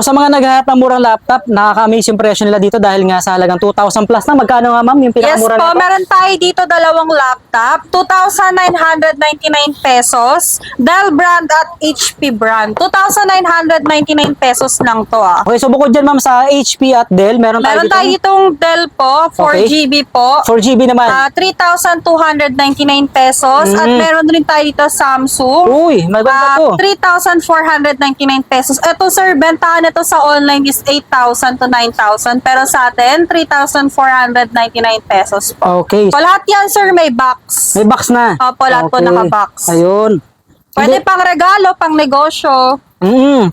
Sa mga naghahanap ng murang laptop, nakaka-amaze yung presyo nila dito dahil nga sa halagang 2,000 plus na. Magkano nga ma'am yung Yes pinakamura po, nito? meron tayo dito dalawang laptop. 2,999 pesos. Dell brand at HP brand. 2,999 pesos lang to ah. Okay, so bukod dyan ma'am sa HP at Dell, meron, Meron tayo tayo dito. itong Dell po, 4 Okay. Po. 4GB naman. Ah, 3,299 pesos. At Mm. meron rin tayo dito Samsung. Uy, maganda Ah, to. 3,499 pesos. Ito sir, bentahan nito sa online is 8,000 to 9,000. Pero sa atin, 3,499 pesos po. Okay. So, lahat yan sir may box. May box na. Opo, lahat po naka-box. Ayun. Pwede pang regalo, pang negosyo. Mm,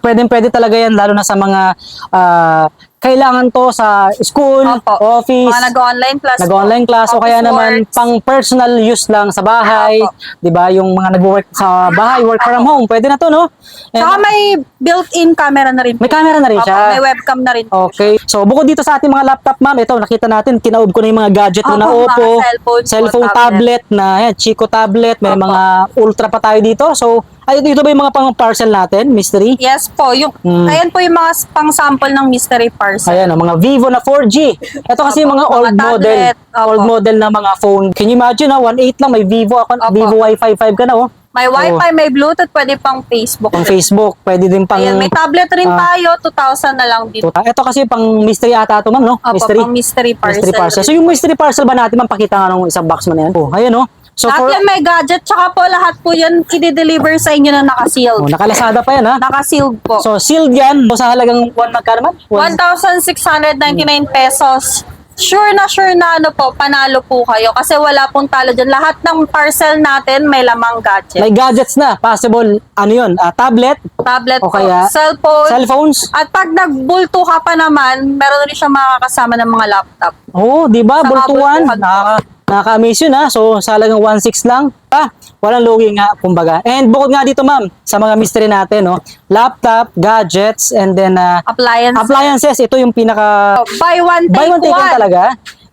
pwede pwede talaga yan lalo na sa mga ah, kailangan to sa school, Opo. office, Mga nag-online class. nag-online class o kaya naman works. pang personal use lang sa bahay, Opo. 'di ba? Yung mga nagwo-work sa bahay, work from home, pwede na to, no? And Saka may built-in camera na rin. may camera na rin Opo, siya. may webcam na rin. Okay. So, bukod dito sa ating mga laptop, ma'am, ito, nakita natin, kinaob ko na yung mga gadget na Opo, mga Oppo, cellphone cellphone tablet, na, yan, Chico tablet, may Opo. mga Ultra pa tayo dito. So, ay, ito ba yung mga pang parcel natin, mystery? Yes po, yung Mm. ayan po yung mga pang-sample ng mystery parcel. Ayan, ang mga Vivo na 4G. Ito kasi yung mga old mga model. Opo. Old model na mga phone. Can you imagine, ha? 1.8 lang, may Vivo, ako, Opo. Vivo Wi-Fi 5 ka na, oh. May wifi, may bluetooth, pwede pang Facebook. Pang Facebook, pwede din pang... Ayan, may tablet rin ah, tayo, 2,000 na lang dito. Ito kasi pang mystery ata ito, ma'am, no? Opo, mystery. pang mystery parcel. Mystery parcel. So, yung mystery parcel ba natin, ma'am, pakita nga nung isang box mo na yan. Oh, ayan, oh. So, lahat for... yan may gadget, tsaka po lahat po yan i-deliver sa inyo na naka-sealed. Oh, nakalasada pa yan, ha? Naka-sealed po. So, sealed yan. So, sa halagang 1 magkano? One- 1,699 pesos. Sure na sure na ano po, panalo po kayo kasi wala pong talo dyan. Lahat ng parcel natin may lamang gadget. May gadgets na. Possible, ano yun? ah, tablet, Tablet o po, kaya cellphone. cellphones. At pag nagbulto ka pa naman, meron rin siya makakasama ng mga laptop. Oo, oh, di ba? Bultuan. kabultuhan po. Nakaka, nakaka-amaze yun, ha? So, sa halagang 1.6 lang. Ah, walang lugi nga, kumbaga. And bukod nga dito, ma'am, sa mga mystery natin, no? Laptop, gadgets, and then uh, Appliance. appliances. Ito yung pinaka... buy one, take Buy one, take one talaga.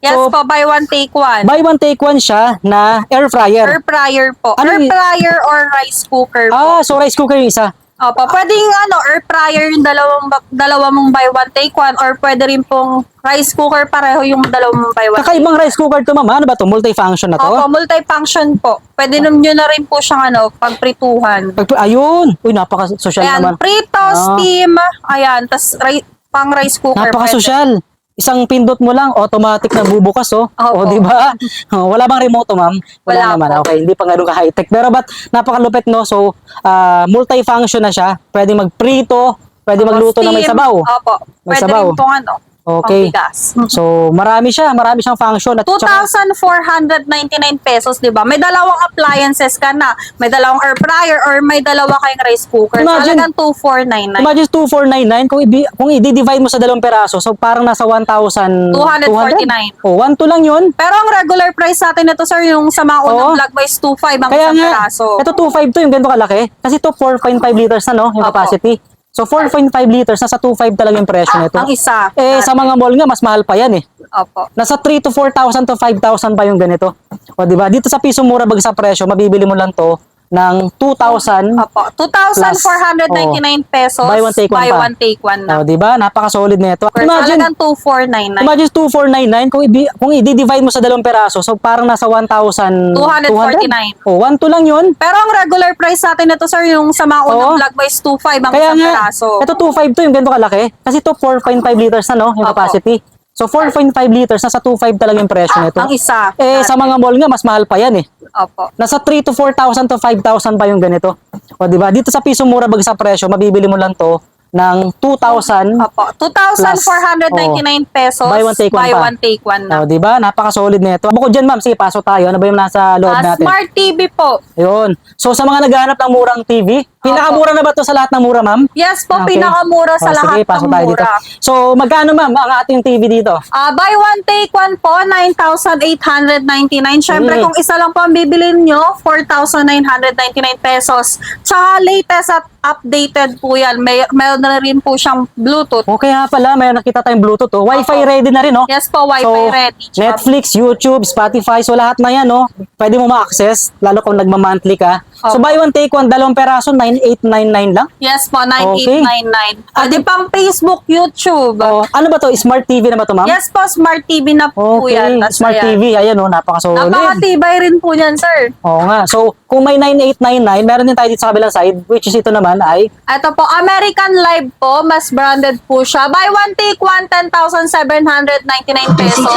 Yes so, po, buy one, take one. buy one, take one siya na air fryer. Air fryer po. Ano air fryer or rice cooker po. Ah, so rice cooker yung isa. Opo, pwedeng ano, air fryer yung dalawang, dalawa mong buy one, take one or pwede rin pong rice cooker pareho yung dalawang mong buy one. Kakaibang rice cooker to, ma'am. Ano ba to? Multifunction na to? Opo, multifunction po. Pwede nyo na rin po siyang ano, pagprituhan. Pag- Ayun. Uy, napaka-social Ayan, naman. prito, Ah. steam, ayan, tas ri- pang rice cooker. Napaka-social. Isang pindot mo lang, automatic na bubukas, oh. Opo. O, di ba? Oh, wala bang remote, ma'am? Wala naman. po. Okay, hindi pa ganun ka-high-tech. Pero ba't napakalupit, no? So, ah, multifunction na siya. Pwede magprito, pwede magluto na may sabaw. Opo, May pwede sabaw. rin pong ano, Okay. pangbigas. So, marami siya. Marami siyang function. At saka- 2,499 pesos, di ba? May dalawang appliances ka na. May dalawang air fryer or may dalawa kayong rice cooker. Imagine- Talagang 2,499. Imagine 2,499 kung i- kung i-divide mo sa dalawang peraso, so parang nasa 1,000 249. Oh, 1 to lang 'yun. Pero ang regular price natin ito, sir, yung sa mga unang Oo. vlog mo is 2,500 ang Kaya isang nga, peraso. ito 2.5 to yung ganito kalaki. Kasi ito 4.5 liters na no, yung Opo. capacity. So 4.5 liters, nasa 2.5 talaga yung presyo nito. Ang isa. Eh, sa mga mall nga, mas mahal pa yan eh. Opo. Nasa 3 to 4,000 to 5,000 pa yung ganito. O di ba? Dito sa piso mura bag sa presyo, mabibili mo lang to ng 2,000. Opo. 2,499 pesos. Buy one, take one Buy pa. one, take one na. O di ba? Napaka-solid nito. Or Imagine, talagang 2,499. Imagine 2499 kung i- kung i-divide mo sa dalawang peraso, so parang nasa 1,000 249. Oh, 1 to lang 'yun. Pero ang regular price natin ito, sir, yung sa mga unang Oo. vlog mo is 2,500 ang Kaya isang nga, peraso. ito 2.5 to yung ganito kalaki. Kasi ito 4.5 liters na no, yung Opo. capacity. So 4.5 liters, nasa 2.5 talaga yung presyo nito. Ang isa. Eh, sa mga mall nga, mas mahal pa yan eh. Opo. Nasa 3 to 4,000 to 5,000 pa yung ganito. O di ba? Dito sa piso mura bag sa presyo, mabibili mo lang to ng 2,000. Opo. 2,499 pesos. Buy one, take one Buy pa. one, take one na. O di ba? Napaka-solid nito. Bukod diyan, ma'am, sige, pasok tayo. Ano ba yung nasa loob Ah, natin? smart TV po. Ayun. So sa mga naghahanap ng murang TV, pinakamura na ba to sa lahat ng mura, ma'am? Yes po, Okay. pinakamura sa O, lahat sige, pasok ng tayo dito. mura. So magkano, ma'am, ang ating TV dito? Ah, buy one, take one po, 9,899. Siyempre, Mm. kung isa lang po ang bibilin nyo, 4,999 pesos. Tsaka latest at updated po yan. May, meron na rin po siyang Bluetooth. Okay nga pala, may nakita tayong Bluetooth. Oh. Wi-Fi Opo. ready na rin, no? Yes po, Wi-Fi so, ready. Netflix, YouTube, Spotify, so lahat na yan, no? Pwede mo ma-access, lalo kung nagma-monthly ka. So buy one take one, dalawang peraso, 9899 lang. Yes po, 9899. Pwede pang Facebook, YouTube. Oh, ano ba to? Smart TV na ba to, ma'am? Yes po, Smart TV na po Okay, yan. Tas Smart ayan. TV. Ayan oh, napaka-solid. Napakatibay rin po yan, sir. Oo nga. So, kung may 9899, meron din tayo dito sa kabilang side, which is ito naman ay Ito po, American Live po, mas branded po siya. Buy one, take one, 10,799 pesos.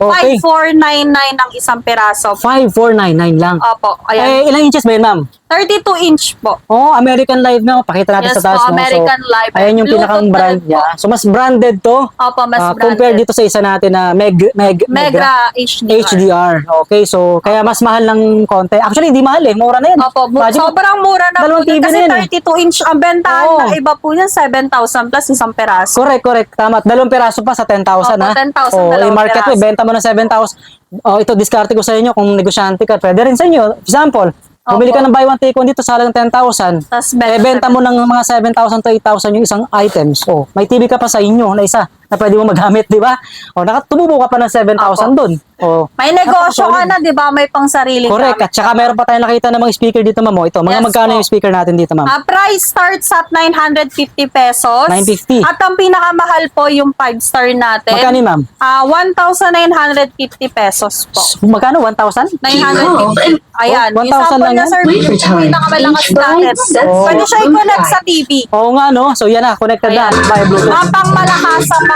Okay. 5499 ang isang peraso. 5499 lang. Opo, ayan. Eh, ilang inches ba yun, ma'am? 32 inch po. Oh, American Live na. Pakita natin Yes sa taas. po, no? American so, Live. Ayan yung Bluetooth pinakang na brand po. niya. So, mas branded to. Opo, mas Ah, branded. Compared dito sa isa natin na Meg, Meg, Mega HDR. HDR. Okay, so kaya mas mahal ng konti. Actually, hindi mahal eh. Mura na yan. Opo, Imagine sobrang mura na po. TV Kasi na yun eh. 32 inch ang bentahan Oo. na iba po yan, 7,000 plus isang peraso. Correct, correct. Tama. Dalawang peraso pa sa 10,000 Opo, ha. 10,000 Oh, dalawang i-market mo, peraso. ibenta mo ng 7,000. Oh, ito, diskarte ko sa inyo kung negosyante ka. Pwede rin sa inyo. Example, bumili ka Opo. ng buy one take one dito sa halagang 10,000. Tas Eh, benta mo ng mga 7,000 to 8,000 yung isang items. Oh, may TV ka pa sa inyo na isa na pwede mo magamit, di ba? Oh, nakatumubo ka pa ng 7,000 doon. Oh. May negosyo ka na, di ba? May pang sariling Correct. At saka meron pa tayong nakita ng mga speaker dito, ma'am. Ito, mga Yes magkano po. yung speaker natin dito, ma'am? Ah, price starts at 950 pesos. 950. At ang pinakamahal po yung 5 star natin. Magkano, yun, ma'am? Ah, 1,950 pesos po. S- Magkano? 1,000? 950. Ayan. Oh, yung 1,000 sample lang na yan? service Wait for yung time. pinakamalakas Each natin. ride sets. Pwede siya i-connect sa TV. Oo nga, no? So, yan na. Connected na. Ayan. Via Bluetooth. Ang pangmalakas ang mga ano natin.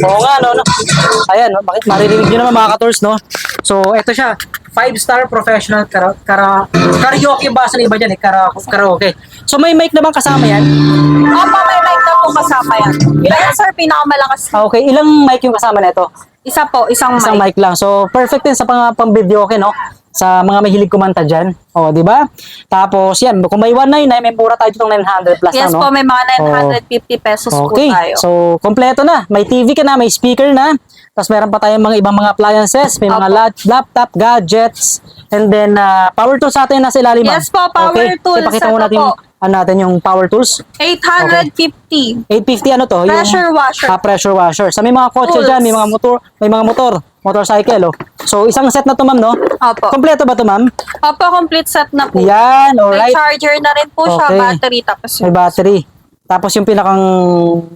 Oo nga, no? no? Ayan, no? Bakit maririnig nyo naman mga ka-tours, no? So, eto siya. Five-star professional kara, kara, karaoke ba sa iba dyan eh? Kara, karaoke. So, may mic naman kasama yan. Opo, may mic na po kasama yan. Ayan, sir, pinakamalakas. Ah, Okay, ilang mic yung kasama nito? Isa po, isang, Isang mic. mic lang. So, perfect din sa pang, pang video, okay, no? Sa mga mahilig kumanta dyan. O, di ba? Tapos, yan. Kung may 199, may mura tayo ditong 900 plus Yes na, no? po, may mga 950 pesos po Okay. tayo. So, kompleto na. May TV ka na, may speaker na. Tapos meron pa tayong mga ibang mga appliances, may mga la- laptop, gadgets, and then uh, power tools sa atin nasa ilalim. Yes po, power okay. tools. So, pakita mo natin po. ano natin yung power tools. 850. 850 ano to? Pressure yung, washer. Ah, pressure washer. Sa may mga kotse Tools. dyan, may mga motor, may mga motor, motorcycle, oh. So, isang set na to, ma'am, no? Opo. Kompleto ba to, ma'am? Opo, complete set na po. Yan, May alright. charger na rin po siya, Okay. battery, tapos May battery. Tapos yung pinakang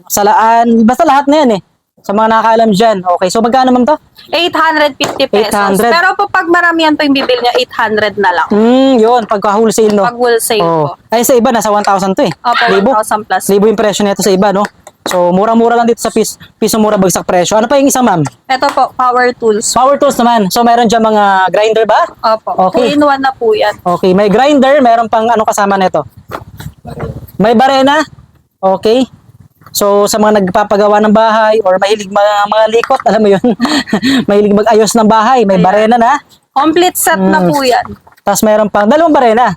salaan, basta lahat na yan eh. Sa mga nakakaalam dyan. Okay, so magkano ma'am to? 850 pesos. 800. Pero po pag maramihan po yung bibil niya, 800 na lang. Hmm, yun, pagka wholesale, no? Pag wholesale Oh. po. Ay, sa iba, nasa 1,000 to eh. Opo, Libo. 1,000 plus. Libo yung presyo nito sa iba, no? So, mura-mura lang dito sa piso, piso mura bagsak presyo. Ano pa yung isang ma'am? Ito po, power tools. Power tools naman. So, meron dyan mga grinder ba? Opo, Okay. 2 in 1 na po yan. Okay, may grinder, meron pang ano kasama nito? May barena. Okay. So, sa mga nagpapagawa ng bahay or mahilig mga, mga likot, alam mo yun, mahilig mag-ayos ng bahay, may Ayan. barena na. Complete set na Mm. po yan. Tapos meron pang dalawang barena.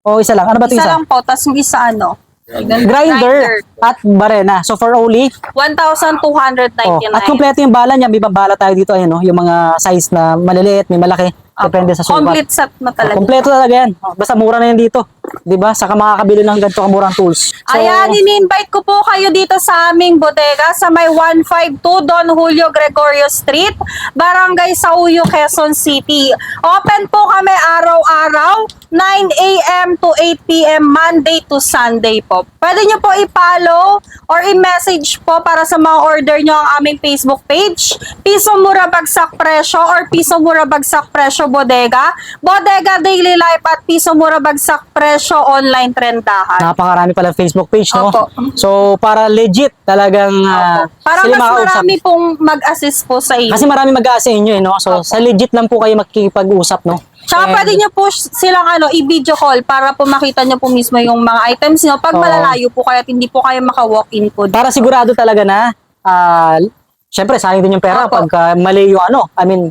O isa lang. Ano ba ito Isa isa? lang po, tapos yung isa ano? Grinder at barena. So, for only 1,299. Oh, at kumpleto yung bala niya, may bala tayo dito ayan no, yung mga size na maliliit, may malaki, depende sa sukat. Complete set na talaga. Kompleto talaga yan. Oh, Basta mura na yan dito. 'Di ba? Saka makakabili ng ganito kamurang tools. So, Ayan, ini-invite ko po kayo dito sa aming bodega sa may 152 Don Julio Gregorio Street, Barangay Sauyo, Quezon City. Open po kami araw-araw, 9 a.m. to 8 p.m. Monday to Sunday po. Pwede nyo po i-follow or i-message po para sa mga order nyo ang aming Facebook page, Piso Mura Bagsak Presyo or Piso Mura Bagsak Presyo Bodega, Bodega Daily Life at Piso Mura Bagsak Presyo Online Trendahan. napakarami pala Facebook page, no? Opo. So, para legit talagang uh, Para sila mas makausap. marami pong mag-assist po sa inyo. Kasi marami mag-aasa inyo, eh, no? So, sa legit lang po kayo makikipag-usap, no? Tsaka And- pwede nyo po silang ano, i-video call para po makita nyo po mismo yung mga items nyo. Pag Oo. malalayo po kayo at hindi po kayo maka-walk-in po. Para sigurado talaga na, ah, syempre, sayang din yung pera Opo. pagka mali yung ano. I mean,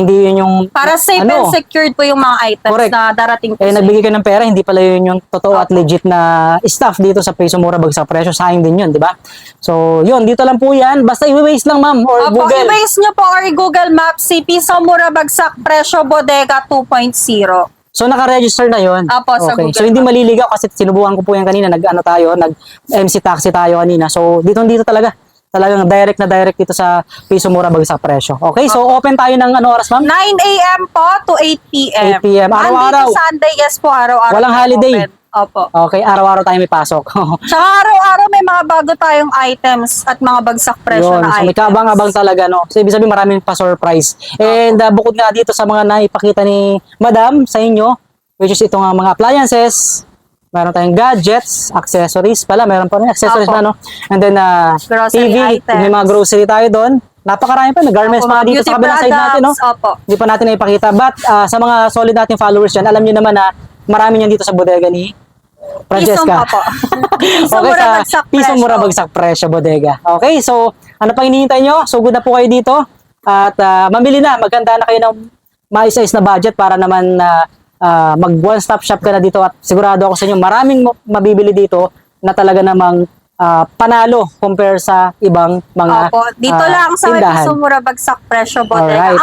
hindi yun yung... Para safe ano, and secured po yung mga items Correct. na darating po Eh, sa nagbigay ka ng pera, hindi pala yun yung totoo at legit na staff dito sa Peso Mura Bagsak Presyo. Sayang din yun, di ba? So, yun, dito lang po yan. Basta i-waste lang, ma'am, or Opo, Google. i-base nyo po or i-Google Maps si Piso Mura Bagsak Presyo Bodega 2.0. So, naka-register na yun. Opo, sa okay. Google So, hindi maliligaw kasi sinubukan ko po yan kanina. Nag-ano tayo, nag-MC taxi tayo kanina. So, dito dito talaga. Talagang direct na direct dito sa Piso Mura Bagsak Presyo. Okay, so open tayo ng ano oras, ma'am? 9 a.m. po to 8 p.m. 8 p.m. Araw-araw. Monday to Sunday, yes po, araw-araw. Walang tayo holiday. open. Opo. Okay, araw-araw tayo may pasok. Tsaka araw-araw may mga bago tayong items at mga bagsak presyo Yun, na so may items. kaabang-abang talaga, no? So, ibig sabihin, maraming pa-surprise. And uh, bukod nga dito sa mga naipakita ni Madam sa inyo, which is itong uh, mga appliances, meron tayong gadgets, accessories pala, meron pa rin accessories Opo. pa, no? And then, uh, Grocery TV, items. may mga grocery tayo doon. Napakarami pa, may garments Opo, pa nga dito sa kabilang side natin, no? Opo. Hindi pa natin naipakita. But uh, sa mga solid nating followers dyan, alam niyo naman na marami niyan dito sa bodega ni Pisong Francesca. pa po. Piso okay, mura sa bagsak presyo. Mura Bagsak Presyo Bodega. Okay, so ano pang hinihintay nyo? Sugod na po kayo dito at ah, mamili na. Maganda na kayo ng maisa-is na budget para naman na mag one-stop shop ka na dito at sigurado ako sa inyo maraming mabibili dito na talaga namang ah, panalo compare sa ibang mga Opo. Dito ah, lang sa tindahan. Mura Bagsak Presyo Bodega.